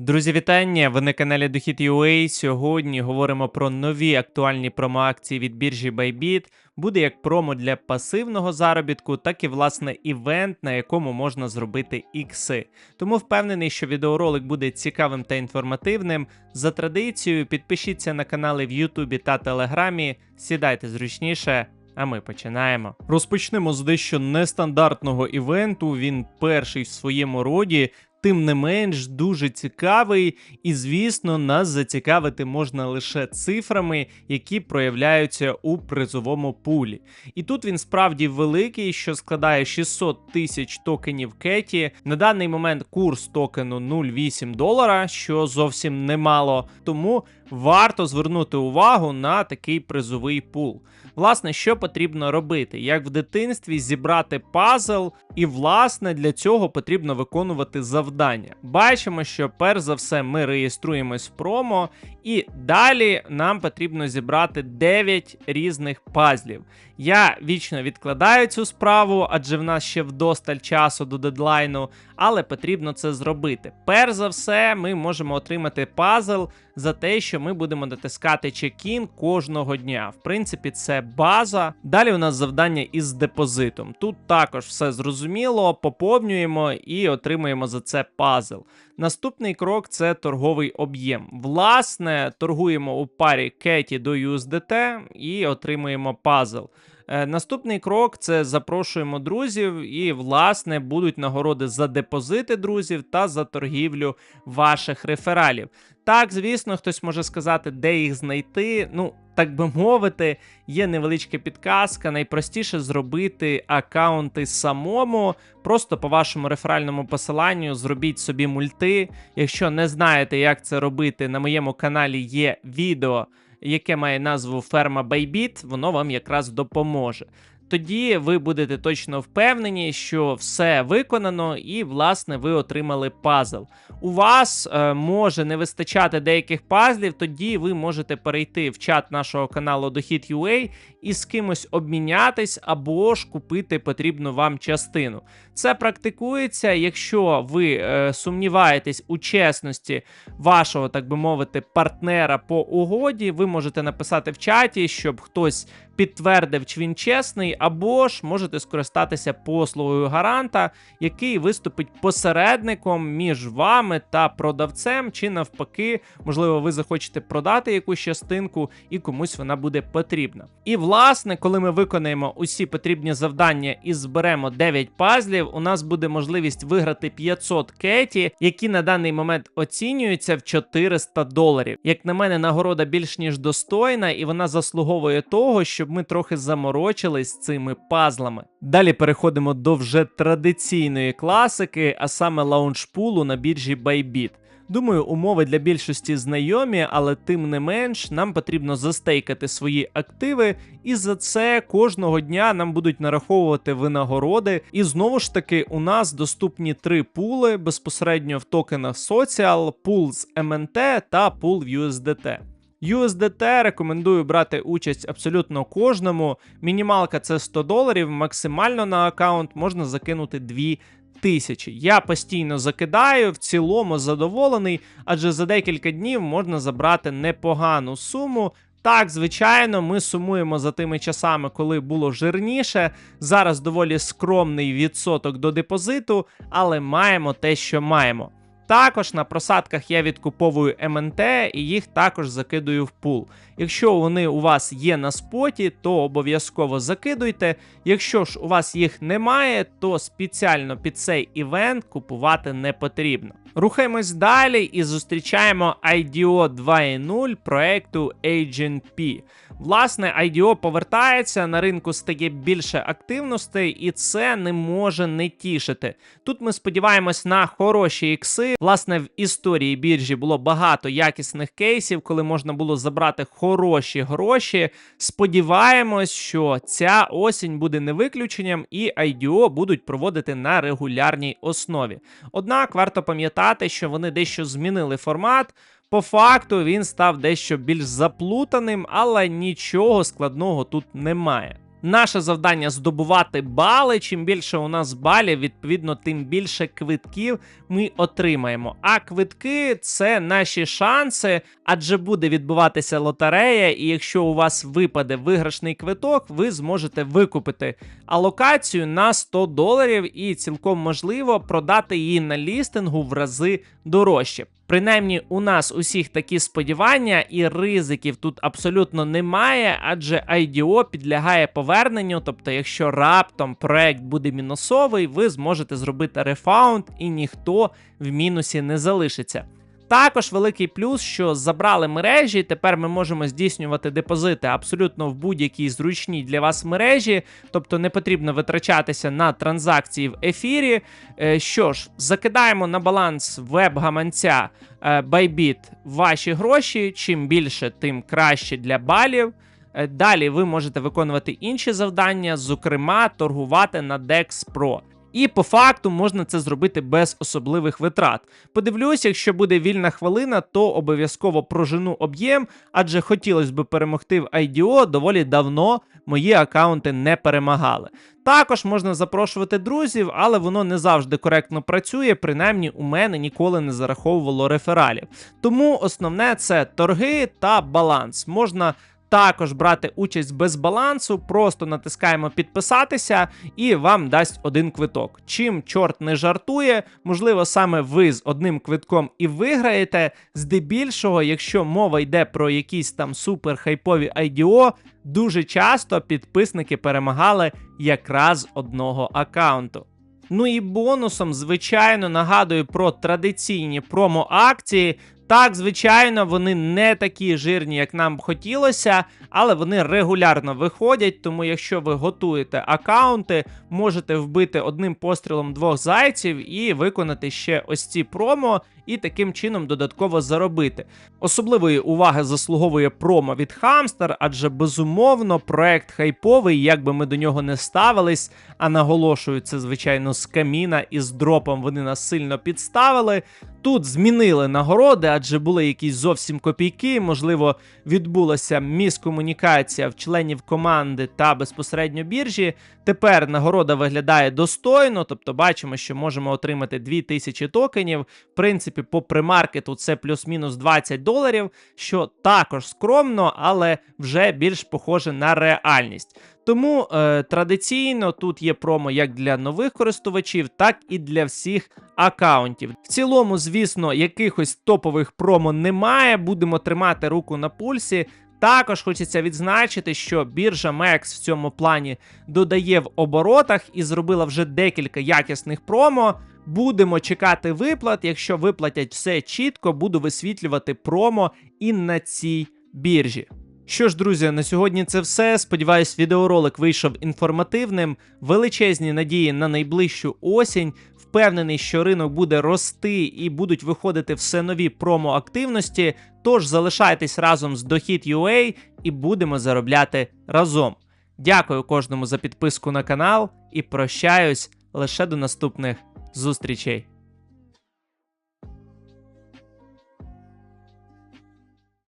Друзі, вітання! Ви на каналі Дохід.ua. Сьогодні говоримо про нові актуальні промоакції від біржі Bybit. Буде як промо для пасивного заробітку, так і власне івент, на якому можна зробити ікси. Тому впевнений, що відеоролик буде цікавим та інформативним. За традицією, підпишіться на канали в Ютубі та Телеграмі, сідайте зручніше. А ми починаємо. Розпочнемо з дещо нестандартного івенту. Він перший в своєму роді. Тим не менш дуже цікавий, і звісно, нас зацікавити можна лише цифрами, які проявляються у призовому пулі. І тут він справді великий, що складає 600 тисяч токенів Кеті. На даний момент курс токену 0,8 долара, що зовсім немало. Тому варто звернути увагу на такий призовий пул. Власне, що потрібно робити? Як в дитинстві зібрати пазл, і власне для цього потрібно виконувати завдання. Бачимо, що перш за все ми реєструємось в промо, і далі нам потрібно зібрати 9 різних пазлів. Я вічно відкладаю цю справу, адже в нас ще вдосталь часу до дедлайну, але потрібно це зробити. Перш за все, ми можемо отримати пазл за те, що ми будемо натискати чекін кожного дня. В принципі, це база. Далі у нас завдання із депозитом. Тут також все зрозуміло, поповнюємо і отримуємо за це пазл. Наступний крок це торговий об'єм. Власне, торгуємо у парі Кеті до USDT і отримуємо пазл. Е, Наступний крок це запрошуємо друзів, і, власне, будуть нагороди за депозити друзів та за торгівлю ваших рефералів. Так, звісно, хтось може сказати, де їх знайти. Ну, так би мовити, є невеличка підказка. Найпростіше зробити аккаунти самому. Просто по вашому реферальному посиланню зробіть собі мульти. Якщо не знаєте, як це робити, на моєму каналі є відео яке має назву Ферма Байбіт, воно вам якраз допоможе. Тоді ви будете точно впевнені, що все виконано, і, власне, ви отримали пазл. У вас е, може не вистачати деяких пазлів, тоді ви можете перейти в чат нашого каналу Дохід.ua і з кимось обмінятись або ж купити потрібну вам частину. Це практикується, якщо ви е, сумніваєтесь у чесності вашого, так би мовити, партнера по угоді, ви можете написати в чаті, щоб хтось підтвердив, чи він чесний, або ж можете скористатися послугою гаранта, який виступить посередником між вами та продавцем, чи навпаки, можливо, ви захочете продати якусь частинку і комусь вона буде потрібна. І власне, коли ми виконаємо усі потрібні завдання і зберемо 9 пазлів, у нас буде можливість виграти 500 кеті, які на даний момент оцінюються в 400 доларів. Як на мене, нагорода більш ніж достойна, і вона заслуговує того, щоб ми трохи заморочились цими пазлами. Далі переходимо до вже традиційної класики, а саме лаунчпулу на біржі Bybit. Думаю, умови для більшості знайомі, але тим не менш нам потрібно застейкати свої активи, і за це кожного дня нам будуть нараховувати винагороди. І знову ж таки, у нас доступні три пули безпосередньо в токенах Social, пул з MNT та пул в USDT. USDT рекомендую брати участь абсолютно кожному. Мінімалка це 100 доларів, максимально на аккаунт можна закинути 2 тисячі. Я постійно закидаю, в цілому задоволений, адже за декілька днів можна забрати непогану суму. Так, звичайно, ми сумуємо за тими часами, коли було жирніше. Зараз доволі скромний відсоток до депозиту, але маємо те, що маємо. Також на просадках я відкуповую МНТ і їх також закидую в пул. Якщо вони у вас є на споті, то обов'язково закидуйте. Якщо ж у вас їх немає, то спеціально під цей івент купувати не потрібно. Рухаємось далі і зустрічаємо IDO 2.0 проекту Agent. Власне, IDO повертається, на ринку стає більше активностей, і це не може не тішити. Тут ми сподіваємось на хороші ікси. Власне, в історії біржі було багато якісних кейсів, коли можна було забрати хороші гроші. Сподіваємось, що ця осінь буде не виключенням, і IDO будуть проводити на регулярній основі. Однак варто пам'ятати, що вони дещо змінили формат. По факту він став дещо більш заплутаним, але нічого складного тут немає. Наше завдання здобувати бали. Чим більше у нас балів, відповідно, тим більше квитків ми отримаємо. А квитки це наші шанси, адже буде відбуватися лотерея, і якщо у вас випаде виграшний квиток, ви зможете викупити алокацію на 100 доларів і цілком можливо продати її на лістингу в рази дорожче. Принаймні, у нас усіх такі сподівання і ризиків тут абсолютно немає, адже IDO підлягає поверненню. Тобто, якщо раптом проект буде мінусовий, ви зможете зробити рефаунд і ніхто в мінусі не залишиться. Також великий плюс, що забрали мережі. Тепер ми можемо здійснювати депозити абсолютно в будь-якій зручній для вас мережі, тобто не потрібно витрачатися на транзакції в ефірі. Е, Що ж, закидаємо на баланс веб-гаманця е, Bybit ваші гроші. Чим більше, тим краще для балів. Е, Далі ви можете виконувати інші завдання, зокрема, торгувати на DEX Pro. І по факту можна це зробити без особливих витрат. Подивлюсь, якщо буде вільна хвилина, то обов'язково прожену об'єм, адже хотілося б перемогти в IDO, доволі давно мої акаунти не перемагали. Також можна запрошувати друзів, але воно не завжди коректно працює, принаймні у мене ніколи не зараховувало рефералів. Тому основне це торги та баланс. Можна також брати участь без балансу, просто натискаємо підписатися і вам дасть один квиток. Чим чорт не жартує, можливо, саме ви з одним квитком і виграєте. Здебільшого, якщо мова йде про якісь там супер хайпові IDO, дуже часто підписники перемагали якраз одного аккаунту. Ну і бонусом, звичайно, нагадую про традиційні промо-акції. Так, звичайно, вони не такі жирні, як нам хотілося, але вони регулярно виходять. Тому, якщо ви готуєте аккаунти, можете вбити одним пострілом двох зайців і виконати ще ось ці промо, і таким чином додатково заробити. Особливої уваги заслуговує промо від Hamster, адже безумовно проект хайповий, як би ми до нього не ставились. А наголошую, це звичайно з каміна і з дропом вони нас сильно підставили. Тут змінили нагороди, адже були якісь зовсім копійки. Можливо, відбулася міскомунікація в членів команди та безпосередньо біржі. Тепер нагорода виглядає достойно, тобто бачимо, що можемо отримати 2000 токенів. В принципі, по примаркету це плюс-мінус 20 доларів, що також скромно, але вже більш похоже на реальність. Тому е, традиційно тут є промо як для нових користувачів, так і для всіх акаунтів. В цілому, звісно, якихось топових промо немає. Будемо тримати руку на пульсі. Також хочеться відзначити, що біржа MEX в цьому плані додає в оборотах і зробила вже декілька якісних промо. Будемо чекати виплат. Якщо виплатять все чітко, буду висвітлювати промо і на цій біржі. Що ж, друзі, на сьогодні це все. Сподіваюсь, відеоролик вийшов інформативним. Величезні надії на найближчу осінь. Впевнений, що ринок буде рости і будуть виходити все нові промо-активності. Тож залишайтесь разом з Дохід.ua і будемо заробляти разом. Дякую кожному за підписку на канал і прощаюсь лише до наступних зустрічей.